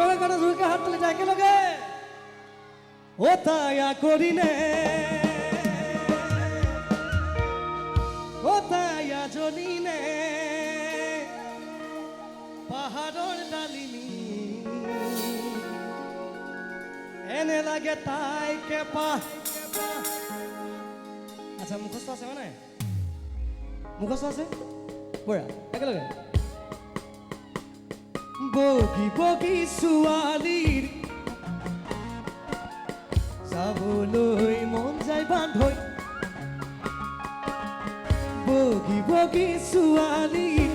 অনরে কাটা ঝুঁকে হাত তুলে যায় ও তায়া করিলে। ও তায়া জনিলে। পাহাড়ৰ ডালিমি। এনে লাগে তাইকে পা আচ্ছা মুখস্থ আছে মানে? মুখস্থ আছে? বঢ়িয়া একেলগে? বগী বগী ছোৱালীৰ চাবলৈ মন যায় বান্ধৈ বগী বগী ছোৱালীৰ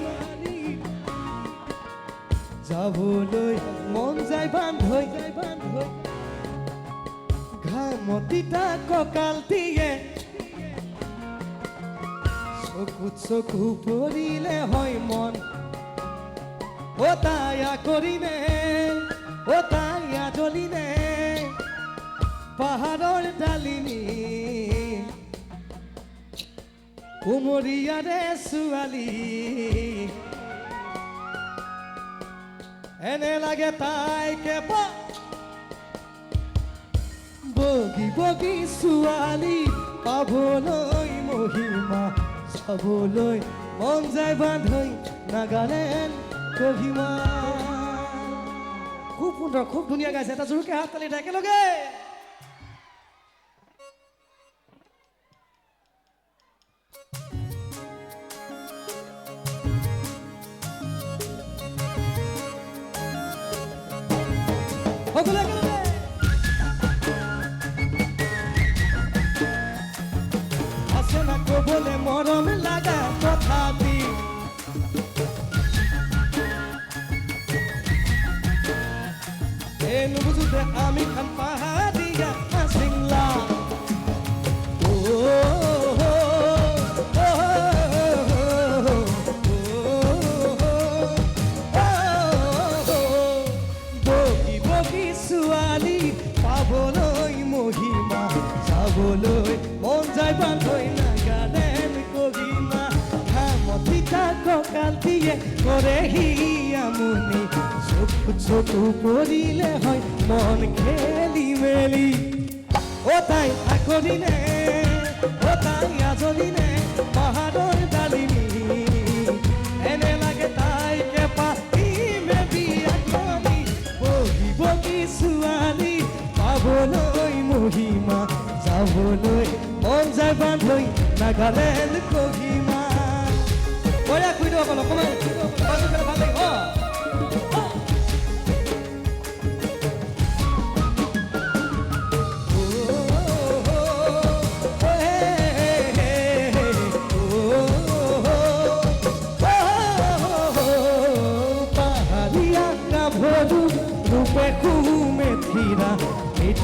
যাবলৈ মন যায় বান্ধৈ বান্ধৈ ঘামতিতা কঁকাল দিয়ে চকুত চকু পৰিলে হয় মন। ও তায়া কৰিনে ও তায়া জ্বলিনে পাহাৰৰ ডালিনী উমৰীয়াৰে ছোৱালী এনে লাগে তাইকে পা- বগী বগী ছোৱালী পাবলৈ মহিমা চাবলৈ মন যায় বান্ধৈ নাগালেণ্ড কহিমা খুব সুন্দৰ খুব ধুনীয়া গাইছে। এটা জোৰকে হাত তালি একেলগে। সকলো একেলগে। আছে না কবলে মৰম লাগা চাবলৈ মন যায় বান্ধৈ নাগালেণ্ড কহিমা ঘামতিতা কঁকাল দিয়ে কৰেহি আমনি চকু পৰিলে হয়, মন খেলি মেলি। ও তাই আকলিনে ও তাই আজলিনে পাহাড়ৰ ডালিমি। এনে লাগে তাইকে পাতিমে বিয়া কৰি বগী বগী ছোৱালী পাবলৈ মহিমা, যাবলৈ মন যায় বান্ধৈ নাগালেণ্ড কহিমা। বঢ়িয়া কৈ দিওঁ অকণ অকণমান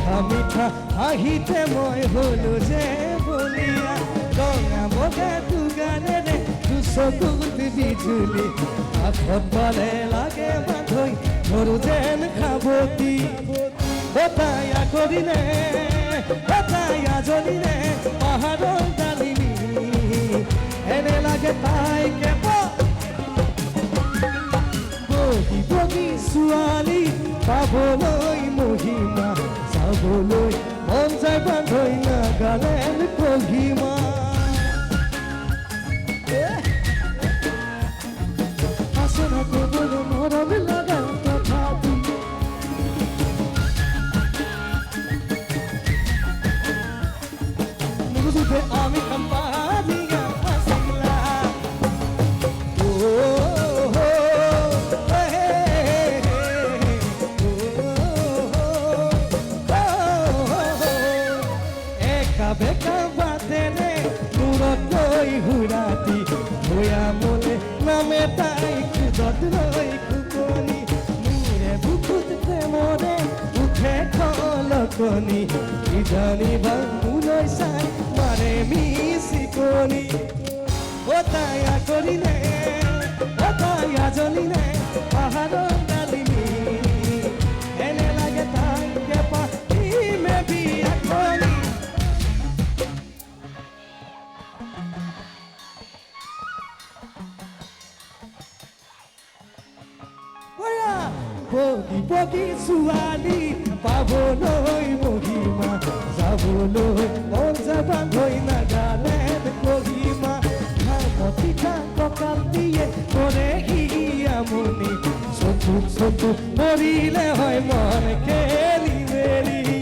মিঠা মিঠা আহিতে মই হলো যে বলিয়া। গঙা বগা দুগানে রে দুচকুত বিজুলি। কাষত পালে লাগে বান্ধৈ ধৰো যেন খাবতি। বতায়া কৰিলে বতায়া চাবলৈ মন যায় বান্ধৈ গালেন কহিমা। খলকনি কি জানি বাঙুলৈ চাই মাৰে মিচিকনি ও তাই আগলিনে ও তাই আজলিনে পাহাৰৰ ডালিমি এনে লাগে তাইকে পাতিমে বিয়া বৰা বগী বগী ছোৱালী পাবলৈ মহিমা যাবলৈ মন যাবা গৈ নাগালেণ্ড মহিমা। খা কঁকাল দিয়ে কৰে ই আমনি। চকু চতু পৰিলে হয় মন খেলি মেলি।